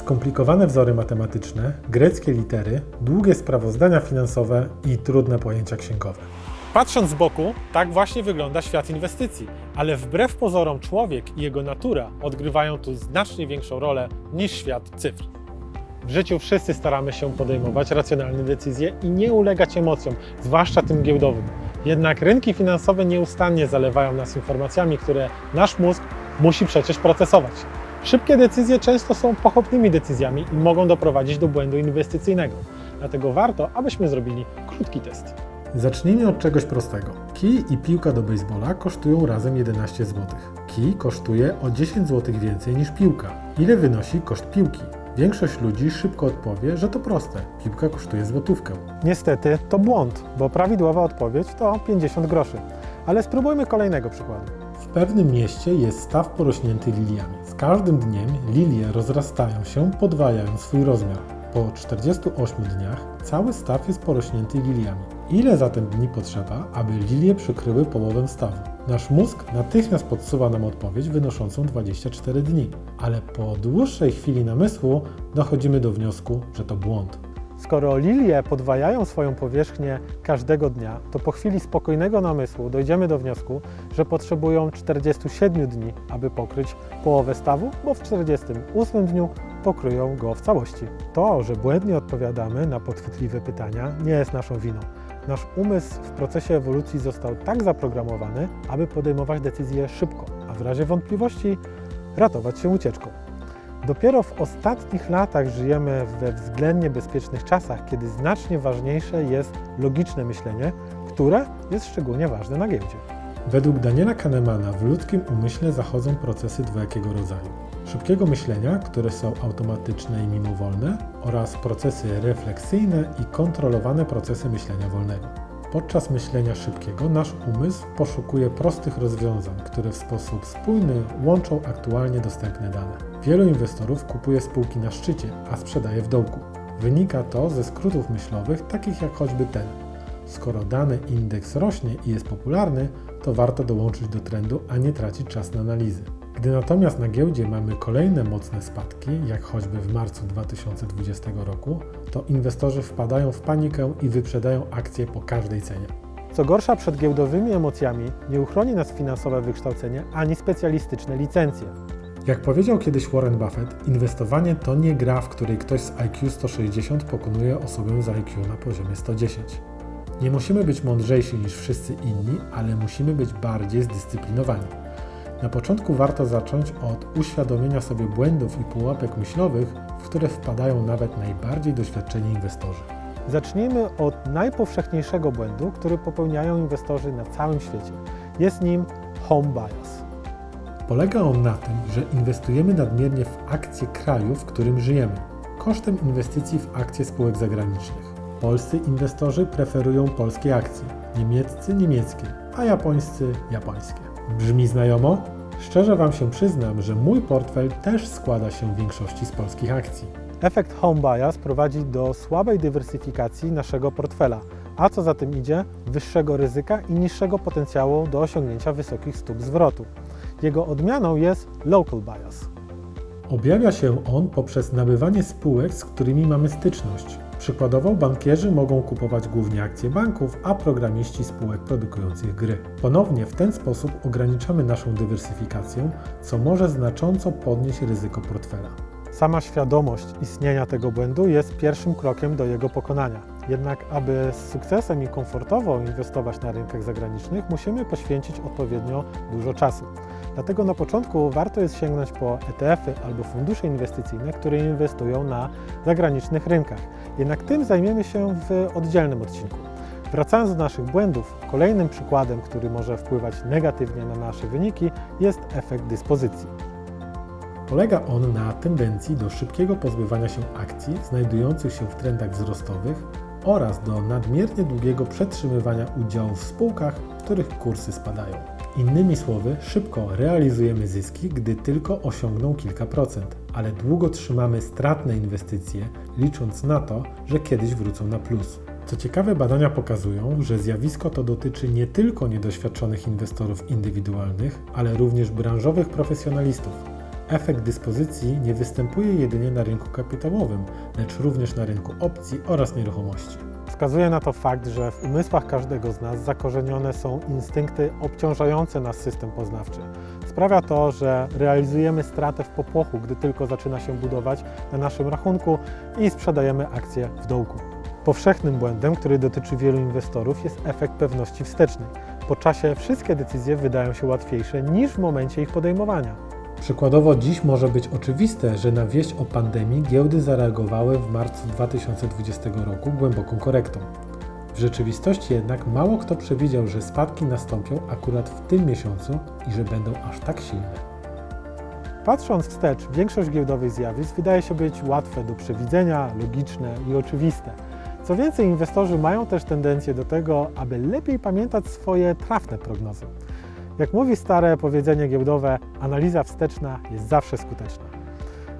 Skomplikowane wzory matematyczne, greckie litery, długie sprawozdania finansowe i trudne pojęcia księgowe. Patrząc z boku, tak właśnie wygląda świat inwestycji, ale wbrew pozorom człowiek i jego natura odgrywają tu znacznie większą rolę niż świat cyfr. W życiu wszyscy staramy się podejmować racjonalne decyzje i nie ulegać emocjom, zwłaszcza tym giełdowym. Jednak rynki finansowe nieustannie zalewają nas informacjami, które nasz mózg musi przecież procesować. Szybkie decyzje często są pochopnymi decyzjami i mogą doprowadzić do błędu inwestycyjnego. Dlatego warto, abyśmy zrobili krótki test. Zacznijmy od czegoś prostego. Kij i piłka do baseballa kosztują razem 11 zł. Kij kosztuje o 10 zł więcej niż piłka. Ile wynosi koszt piłki? Większość ludzi szybko odpowie, że to proste. Piłka kosztuje złotówkę. Niestety to błąd, bo prawidłowa odpowiedź to 50 groszy. Ale spróbujmy kolejnego przykładu. W pewnym mieście jest staw porośnięty liliami. Każdym dniem lilie rozrastają się, podwajają swój rozmiar. Po 48 dniach cały staw jest porośnięty liliami. Ile zatem dni potrzeba, aby lilie przykryły połowę stawu? Nasz mózg natychmiast podsuwa nam odpowiedź wynoszącą 24 dni, ale po dłuższej chwili namysłu dochodzimy do wniosku, że to błąd. Skoro lilie podwajają swoją powierzchnię każdego dnia, to po chwili spokojnego namysłu dojdziemy do wniosku, że potrzebują 47 dni, aby pokryć połowę stawu, bo w 48 dniu pokryją go w całości. To, że błędnie odpowiadamy na podchwytliwe pytania, nie jest naszą winą. Nasz umysł w procesie ewolucji został tak zaprogramowany, aby podejmować decyzje szybko, a w razie wątpliwości ratować się ucieczką. Dopiero w ostatnich latach żyjemy we względnie bezpiecznych czasach, kiedy znacznie ważniejsze jest logiczne myślenie, które jest szczególnie ważne na giełdzie. Według Daniela Kahnemana w ludzkim umyśle zachodzą procesy dwojakiego rodzaju. Szybkiego myślenia, które są automatyczne i mimowolne, oraz procesy refleksyjne i kontrolowane procesy myślenia wolnego. Podczas myślenia szybkiego nasz umysł poszukuje prostych rozwiązań, które w sposób spójny łączą aktualnie dostępne dane. Wielu inwestorów kupuje spółki na szczycie, a sprzedaje w dołku. Wynika to ze skrótów myślowych, takich jak choćby ten. Skoro dany indeks rośnie i jest popularny, to warto dołączyć do trendu, a nie tracić czas na analizy. Gdy natomiast na giełdzie mamy kolejne mocne spadki, jak choćby w marcu 2020 roku, to inwestorzy wpadają w panikę i wyprzedają akcje po każdej cenie. Co gorsza, przed giełdowymi emocjami nie uchroni nas finansowe wykształcenie ani specjalistyczne licencje. Jak powiedział kiedyś Warren Buffett, inwestowanie to nie gra, w której ktoś z IQ 160 pokonuje osobę z IQ na poziomie 110. Nie musimy być mądrzejsi niż wszyscy inni, ale musimy być bardziej zdyscyplinowani. Na początku warto zacząć od uświadomienia sobie błędów i pułapek myślowych, w które wpadają nawet najbardziej doświadczeni inwestorzy. Zacznijmy od najpowszechniejszego błędu, który popełniają inwestorzy na całym świecie. Jest nim home bias. Polega on na tym, że inwestujemy nadmiernie w akcje kraju, w którym żyjemy, kosztem inwestycji w akcje spółek zagranicznych. Polscy inwestorzy preferują polskie akcje, niemieccy niemieckie, a japońscy japońskie. Brzmi znajomo? Szczerze Wam się przyznam, że mój portfel też składa się w większości z polskich akcji. Efekt home bias prowadzi do słabej dywersyfikacji naszego portfela, a co za tym idzie, wyższego ryzyka i niższego potencjału do osiągnięcia wysokich stóp zwrotu. Jego odmianą jest local bias. Objawia się on poprzez nabywanie spółek, z którymi mamy styczność. Przykładowo bankierzy mogą kupować głównie akcje banków, a programiści spółek produkujących gry. Ponownie w ten sposób ograniczamy naszą dywersyfikację, co może znacząco podnieść ryzyko portfela. Sama świadomość istnienia tego błędu jest pierwszym krokiem do jego pokonania. Jednak, aby z sukcesem i komfortowo inwestować na rynkach zagranicznych, musimy poświęcić odpowiednio dużo czasu. Dlatego na początku warto jest sięgnąć po ETF-y albo fundusze inwestycyjne, które inwestują na zagranicznych rynkach. Jednak tym zajmiemy się w oddzielnym odcinku. Wracając do naszych błędów, kolejnym przykładem, który może wpływać negatywnie na nasze wyniki, jest efekt dyspozycji. Polega on na tendencji do szybkiego pozbywania się akcji znajdujących się w trendach wzrostowych oraz do nadmiernie długiego przetrzymywania udziałów w spółkach, których kursy spadają. Innymi słowy, szybko realizujemy zyski, gdy tylko osiągną kilka procent, ale długo trzymamy stratne inwestycje, licząc na to, że kiedyś wrócą na plus. Co ciekawe, badania pokazują, że zjawisko to dotyczy nie tylko niedoświadczonych inwestorów indywidualnych, ale również branżowych profesjonalistów. Efekt dyspozycji nie występuje jedynie na rynku kapitałowym, lecz również na rynku opcji oraz nieruchomości. Wskazuje na to fakt, że w umysłach każdego z nas zakorzenione są instynkty obciążające nas system poznawczy. Sprawia to, że realizujemy stratę w popłochu, gdy tylko zaczyna się budować na naszym rachunku i sprzedajemy akcje w dołku. Powszechnym błędem, który dotyczy wielu inwestorów, jest efekt pewności wstecznej. Po czasie wszystkie decyzje wydają się łatwiejsze niż w momencie ich podejmowania. Przykładowo dziś może być oczywiste, że na wieść o pandemii giełdy zareagowały w marcu 2020 roku głęboką korektą. W rzeczywistości jednak mało kto przewidział, że spadki nastąpią akurat w tym miesiącu i że będą aż tak silne. Patrząc wstecz, większość giełdowych zjawisk wydaje się być łatwe do przewidzenia, logiczne i oczywiste. Co więcej, inwestorzy mają też tendencję do tego, aby lepiej pamiętać swoje trafne prognozy. Jak mówi stare powiedzenie giełdowe, analiza wsteczna jest zawsze skuteczna.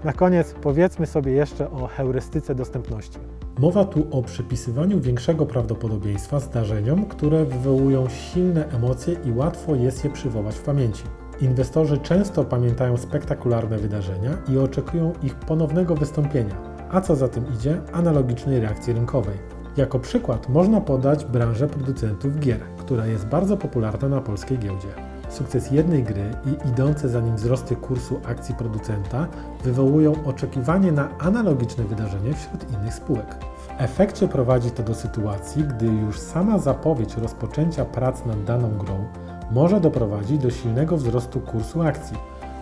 Na koniec powiedzmy sobie jeszcze o heurystyce dostępności. Mowa tu o przypisywaniu większego prawdopodobieństwa zdarzeniom, które wywołują silne emocje i łatwo jest je przywołać w pamięci. Inwestorzy często pamiętają spektakularne wydarzenia i oczekują ich ponownego wystąpienia, a co za tym idzie, analogicznej reakcji rynkowej. Jako przykład można podać branżę producentów gier, która jest bardzo popularna na polskiej giełdzie. Sukces jednej gry i idące za nim wzrosty kursu akcji producenta wywołują oczekiwanie na analogiczne wydarzenie wśród innych spółek. W efekcie prowadzi to do sytuacji, gdy już sama zapowiedź rozpoczęcia prac nad daną grą może doprowadzić do silnego wzrostu kursu akcji,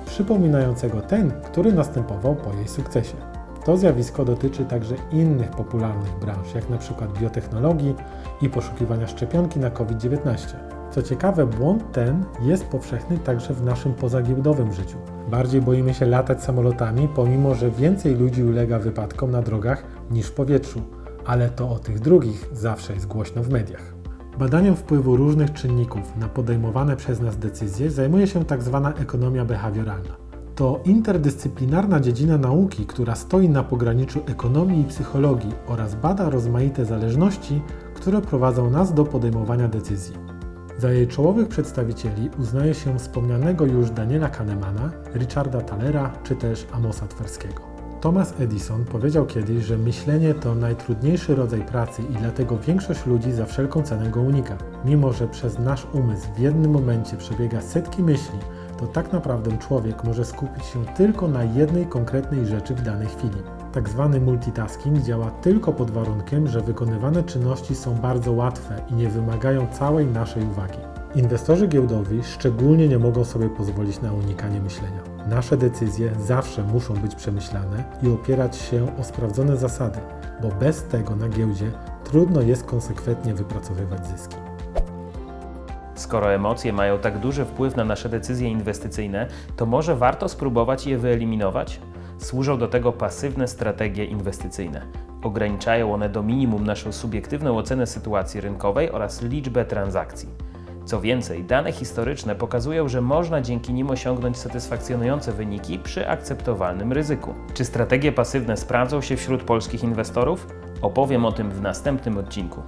przypominającego ten, który następował po jej sukcesie. To zjawisko dotyczy także innych popularnych branż, jak np. biotechnologii i poszukiwania szczepionki na COVID-19. Co ciekawe, błąd ten jest powszechny także w naszym pozagiełdowym życiu. Bardziej boimy się latać samolotami, pomimo że więcej ludzi ulega wypadkom na drogach niż w powietrzu, ale to o tych drugich zawsze jest głośno w mediach. Badaniem wpływu różnych czynników na podejmowane przez nas decyzje zajmuje się tzw. ekonomia behawioralna. To interdyscyplinarna dziedzina nauki, która stoi na pograniczu ekonomii i psychologii oraz bada rozmaite zależności, które prowadzą nas do podejmowania decyzji. Za jej czołowych przedstawicieli uznaje się wspomnianego już Daniela Kahnemana, Richarda Thalera czy też Amosa Twerskiego. Thomas Edison powiedział kiedyś, że myślenie to najtrudniejszy rodzaj pracy i dlatego większość ludzi za wszelką cenę go unika. Mimo, że przez nasz umysł w jednym momencie przebiega setki myśli, to tak naprawdę człowiek może skupić się tylko na jednej konkretnej rzeczy w danej chwili. Tak zwany multitasking działa tylko pod warunkiem, że wykonywane czynności są bardzo łatwe i nie wymagają całej naszej uwagi. Inwestorzy giełdowi szczególnie nie mogą sobie pozwolić na unikanie myślenia. Nasze decyzje zawsze muszą być przemyślane i opierać się o sprawdzone zasady, bo bez tego na giełdzie trudno jest konsekwentnie wypracowywać zyski. Skoro emocje mają tak duży wpływ na nasze decyzje inwestycyjne, to może warto spróbować je wyeliminować? Służą do tego pasywne strategie inwestycyjne. Ograniczają one do minimum naszą subiektywną ocenę sytuacji rynkowej oraz liczbę transakcji. Co więcej, dane historyczne pokazują, że można dzięki nim osiągnąć satysfakcjonujące wyniki przy akceptowalnym ryzyku. Czy strategie pasywne sprawdzą się wśród polskich inwestorów? Opowiem o tym w następnym odcinku.